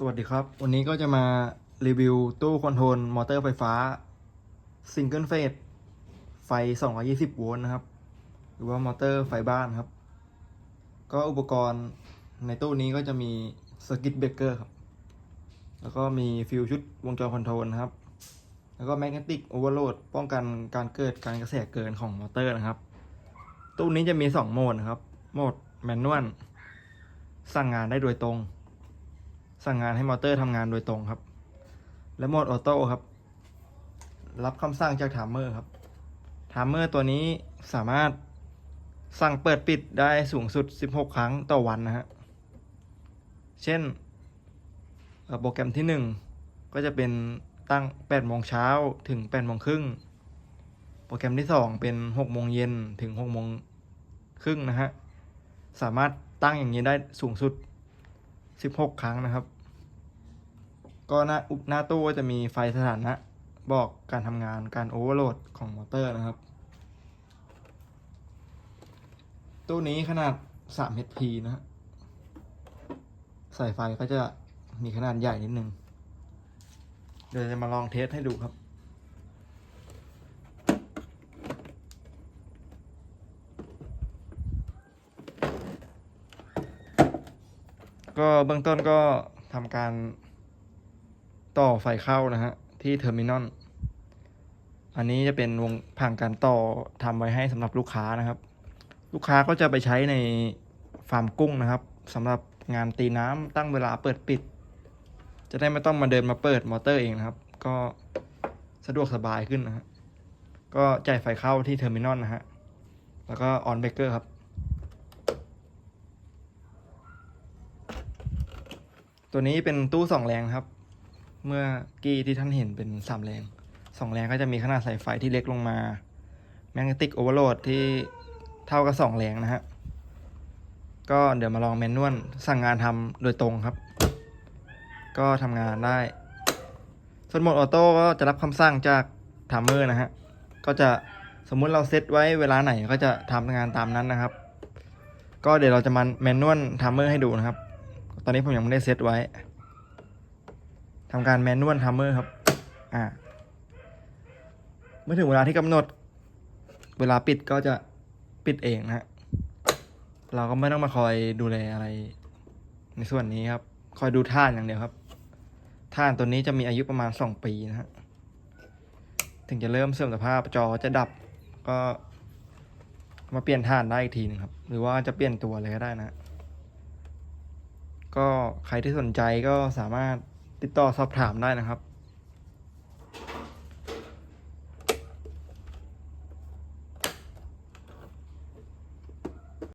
สวัสดีครับ วันนี้ก็จะมารีวิวตู้คอนโทรลมอเตอร์ไฟฟ้าซิงเกิลเฟสไฟ 220 โวลต์นะครับ หรือว่ามอเตอร์ไฟบ้านครับ ก็อุปกรณ์ในตู้นี้ก็จะมีสกิตเบรกเกอร์ครับ แล้วก็มีฟิวชุดวงจรคอนโทรลนะครับ แล้วก็แมกเนติกโอเวอร์โหลดป้องกันการเกิดการกระแสเกินของมอเตอร์นะครับ ตู้นี้จะมี 2 โหมดนะครับ โหมดแมนนวลสั่งงานได้โดยตรง สั่งงานให้มอเตอร์ทำงานโดยตรงครับ และโหมดออโต้ครับ รับคำสั่งจากไทม์เมอร์ครับไทม์เมอร์ตัวนี้สามารถสั่งเปิดปิดได้สูงสุด 16 ครั้งต่อวันนะฮะ เช่นโปรแกรมที่ 1 ก็จะเป็นตั้ง8โมงเช้าถึง8โมงครึ่ง โปรแกรมที่ 2 เป็น6โมงเย็นถึง6โมงครึ่งนะฮะ สามารถตั้งอย่างนี้ได้สูงสุด 16ครั้งนะครับ ก็หน้าอุปหน้าตู้ก็จะมีไฟสถานะบอกการทำงานการโอเวอร์โหลดของมอเตอร์นะครับ ตู้นี้ขนาด3 HP นะฮะสายไฟก็จะมีขนาดใหญ่นิดนึง เดี๋ยวจะมาลองเทสให้ดูครับ ก็เบื้องต้นก็ทำการต่อไฟเข้านะฮะ ที่เทอร์มินอล อันนี้จะเป็นวงผ่านการต่อทำไว้ให้สำหรับลูกค้านะครับ ลูกค้าก็จะไปใช้ในฟาร์มกุ้งนะครับสำหรับงานตีน้ำตั้งเวลาเปิดปิด จะได้ไม่ต้องมาเดินมาเปิดมอเตอร์เองนะครับ ก็สะดวกสบายขึ้นนะฮะก็จ่ายไฟเข้าที่เทอร์มินอลนะฮะ แล้วก็ออนเบเกอร์ครับ ตัวนี้เป็นตู้สองแรงครับ เมื่อกี้ที่ท่านเห็นเป็นสามแรงสองแรงก็จะมีขนาดสายไฟที่เล็กลงมา แมกเนติกโอเวอร์โหลดที่เท่ากับสองแรงนะฮะ ก็เดี๋ยวมาลองแมนนวลสั่งงานทำโดยตรงครับ ก็ทำงานได้ ส่วนโหมดออโต้ก็จะรับคำสั่งจากไทม์เมอร์นะฮะ ก็จะสมมุติเราเซตไว้เวลาไหนก็จะทำงานตามนั้นนะครับ ก็เดี๋ยวเราจะมาแมนนวลไทม์เมอร์ให้ดูนะครับ อนนี้ผมยังไม่ได้เซตไว้ทำการแมนนวลทัมเมอร์ครับ อ่า เมื่อถึงเวลาที่กำหนด เวลาปิดก็จะปิดเองนะฮะ เราก็ไม่ต้องมาคอยดูแลอะไร ในส่วนนี้ครับ คอยดูท่านอย่างเดียวครับ ท่านตัวนี้จะมีอายุประมาณสองปีนะฮะ ถึงจะเริ่มเสื่อมสภาพจอจะดับก็ มาเปลี่ยนท่านได้อีกทีหนึงครับ หรือว่าจะเปลี่ยนตัวเลยก็ได้นะฮะ ก็ใครที่สนใจก็สามารถติดต่อสอบถามได้นะครับ